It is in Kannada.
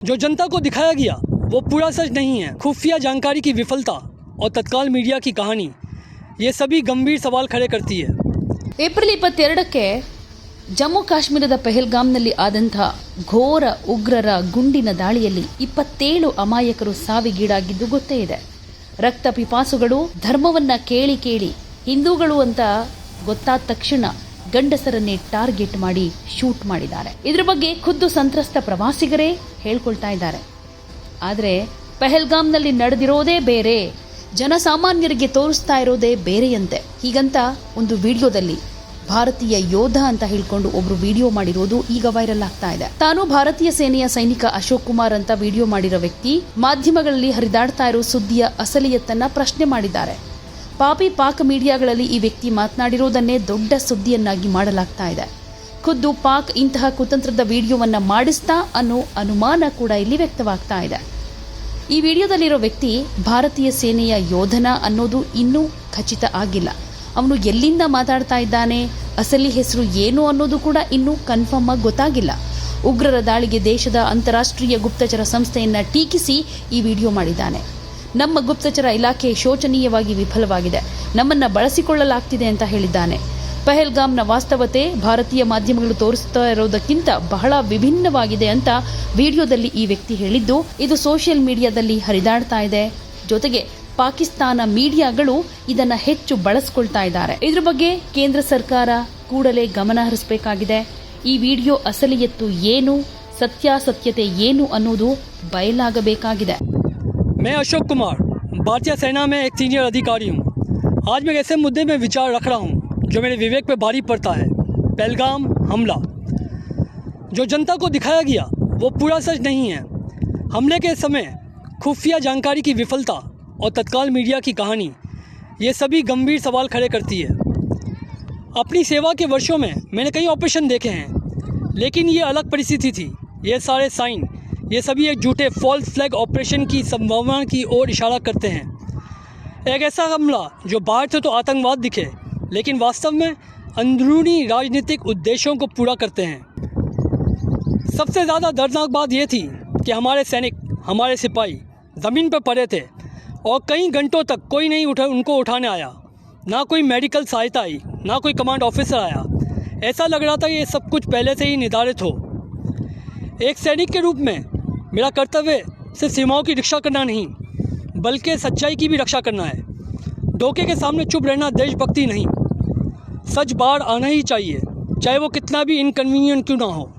जो जनता को दिखाया गया वो पूरा सच नहीं है खुफिया जानकारी की विफलता और तत्काल मीडिया की कहानी ये सभी गंभीर सवाल खड़े करती है ಏಪ್ರಿಲ್ ಇಪ್ಪತ್ತೆರಡಕ್ಕೆ ಜಮ್ಮು ಕಾಶ್ಮೀರದ ಪೆಹಲ್ಗಾಮ್ನಲ್ಲಿ ಆದಂಥ ಘೋರ ಉಗ್ರರ ಗುಂಡಿನ ದಾಳಿಯಲ್ಲಿ ಇಪ್ಪತ್ತೇಳು ಅಮಾಯಕರು ಸಾವಿಗೀಡಾಗಿದ್ದು ಗೊತ್ತೇ ಇದೆ ರಕ್ತ ಪಿಪಾಸುಗಳು ಧರ್ಮವನ್ನ ಕೇಳಿ ಕೇಳಿ ಹಿಂದೂಗಳು ಅಂತ ಗೊತ್ತಾದ ತಕ್ಷಣ ಗಂಡಸರನ್ನೇ ಟಾರ್ಗೆಟ್ ಮಾಡಿ ಶೂಟ್ ಮಾಡಿದ್ದಾರೆ. ಇದ್ರ ಬಗ್ಗೆ ಖುದ್ದು ಸಂತ್ರಸ್ತ ಪ್ರವಾಸಿಗರೇ ಹೇಳ್ಕೊಳ್ತಾ ಇದ್ದಾರೆ. ಆದರೆ ಪೆಹಲ್ಗಾಮ್ನಲ್ಲಿ ನಡೆದಿರೋದೇ ಬೇರೆ. ಜನಸಾಮಾನ್ಯರಿಗೆ ತೋರಿಸ್ತಾ ಇರೋದೇ ಬೇರೆಯಂತೆ. ಹೀಗಂತ ಒಂದು ವಿಡಿಯೋದಲ್ಲಿ ಭಾರತೀಯ ಯೋಧ ಅಂತ ಹೇಳ್ಕೊಂಡು ಒಬ್ರು ವಿಡಿಯೋ ಮಾಡಿರೋದು ಈಗ ವೈರಲ್ ಆಗ್ತಾ ಇದೆ. ತಾನು ಭಾರತೀಯ ಸೇನೆಯ ಸೈನಿಕ ಅಶೋಕ್ ಕುಮಾರ್ ಅಂತ ವಿಡಿಯೋ ಮಾಡಿರೋ ವ್ಯಕ್ತಿ ಮಾಧ್ಯಮಗಳಲ್ಲಿ ಹರಿದಾಡ್ತಾ ಇರೋ ಸುದ್ದಿಯ ಅಸಲಿಯತ್ತನ್ನ ಪ್ರಶ್ನೆ ಮಾಡಿದ್ದಾರೆ. ಪಾಪಿ ಪಾಕ್ ಮೀಡಿಯಾಗಳಲ್ಲಿ ಈ ವ್ಯಕ್ತಿ ಮಾತನಾಡಿರೋದನ್ನೇ ದೊಡ್ಡ ಸುದ್ದಿಯನ್ನಾಗಿ ಮಾಡಲಾಗ್ತಾ ಇದೆ. ಖುದ್ದು ಪಾಕ್ ಇಂತಹ ಕುತಂತ್ರದ ವಿಡಿಯೋವನ್ನ ಮಾಡಿಸ್ತಾ ಅನ್ನೋ ಅನುಮಾನ ಕೂಡ ಇಲ್ಲಿ ವ್ಯಕ್ತವಾಗ್ತಾ ಇದೆ. ಈ ವಿಡಿಯೋದಲ್ಲಿರೋ ವ್ಯಕ್ತಿ ಭಾರತೀಯ ಸೇನೆಯ ಯೋಧನ ಅನ್ನೋದು ಇನ್ನೂ ಖಚಿತ ಆಗಿಲ್ಲ. ಅವನು ಎಲ್ಲಿಂದ ಮಾತಾಡ್ತಾ ಇದ್ದಾನೆ, ಅಸಲಿ ಹೆಸರು ಏನು ಅನ್ನೋದು ಕೂಡ ಇನ್ನೂ ಕನ್ಫರ್ಮ್ ಆಗಿ ಗೊತ್ತಾಗಿಲ್ಲ. ಉಗ್ರರ ದಾಳಿಗೆ ದೇಶದ ಅಂತಾರಾಷ್ಟ್ರೀಯ ಗುಪ್ತಚರ ಸಂಸ್ಥೆಯನ್ನ ಟೀಕಿಸಿ ಈ ವಿಡಿಯೋ ಮಾಡಿದ್ದಾನೆ. ನಮ್ಮ ಗುಪ್ತಚರ ಇಲಾಖೆ ಶೋಚನೀಯವಾಗಿ ವಿಫಲವಾಗಿದೆ. ನಮ್ಮನ್ನ ಬಳಸಿಕೊಳ್ಳಲಾಗ್ತಿದೆ ಅಂತ ಹೇಳಿದ್ದಾನೆ. ಪಹಲ್ಗಾಮ್ನ ವಾಸ್ತವತೆ ಭಾರತೀಯ ಮಾಧ್ಯಮಗಳು ತೋರಿಸ್ತಾ ಇರೋದಕ್ಕಿಂತ ಬಹಳ ವಿಭಿನ್ನವಾಗಿದೆ ಅಂತ ವಿಡಿಯೋದಲ್ಲಿ ಈ ವ್ಯಕ್ತಿ ಹೇಳಿದ್ದು, ಇದು ಸೋಷಿಯಲ್ ಮೀಡಿಯಾದಲ್ಲಿ ಹರಿದಾಡ್ತಾ ಇದೆ. ಜೊತೆಗೆ ಪಾಕಿಸ್ತಾನ ಮೀಡಿಯಾಗಳು ಇದನ್ನು ಹೆಚ್ಚು ಬಳಸ್ಕೊಳ್ತಾ ಇದ್ದಾರೆ. ಇದ್ರ ಬಗ್ಗೆ ಕೇಂದ್ರ ಸರ್ಕಾರ ಕೂಡಲೇ ಗಮನ ಹರಿಸಬೇಕಾಗಿದೆ. ಈ ವಿಡಿಯೋ ಅಸಲಿಯತ್ತು ಏನು, ಸತ್ಯಾಸತ್ಯತೆ ಏನು ಅನ್ನೋದು ಬಯಲಾಗಬೇಕಾಗಿದೆ. मैं अशोक कुमार, भारतीय सेना में एक सीनियर अधिकारी हूँ। आज मैं ऐसे मुद्दे में विचार रख रहा हूँ, जो मेरे विवेक पर भारी पड़ता है। पहलगाम, हमला। जो जनता को दिखाया गया, वो पूरा सच नहीं है। हमले के समय खुफिया जानकारी की विफलता और तत्काल मीडिया की कहानी, ये सभी गंभीर सवाल खड़े करती है। अपनी सेवा के वर्षों में मैंने कई ऑपरेशन देखे हैं, लेकिन ये अलग परिस्थिति थी। ये सारे साइन ये सभी एक झूठे फॉल्स फ्लैग ऑपरेशन की संभावना की ओर इशारा करते हैं। एक ऐसा हमला जो बाहर से तो आतंकवाद दिखे, लेकिन वास्तव में अंदरूनी राजनीतिक उद्देश्यों को पूरा करते हैं। सबसे ज़्यादा दर्दनाक बात यह थी कि हमारे सैनिक, हमारे सिपाही ज़मीन पर पड़े थे और कई घंटों तक कोई नहीं उठा, उनको उठाने आया। ना कोई मेडिकल सहायता आई, ना कोई कमांड ऑफिसर आया। ऐसा लग रहा था कि ये सब कुछ पहले से ही निर्धारित हो। एक सैनिक के रूप में मेरा कर्तव्य सिर्फ़ सीमाओं की रक्षा करना नहीं, बल्कि सच्चाई की भी रक्षा करना है। धोखे के सामने चुप रहना देशभक्ति नहीं। सच बाढ़ आना ही चाहिए, चाहे वो कितना भी इनकन्वीनियंट क्यों ना हो।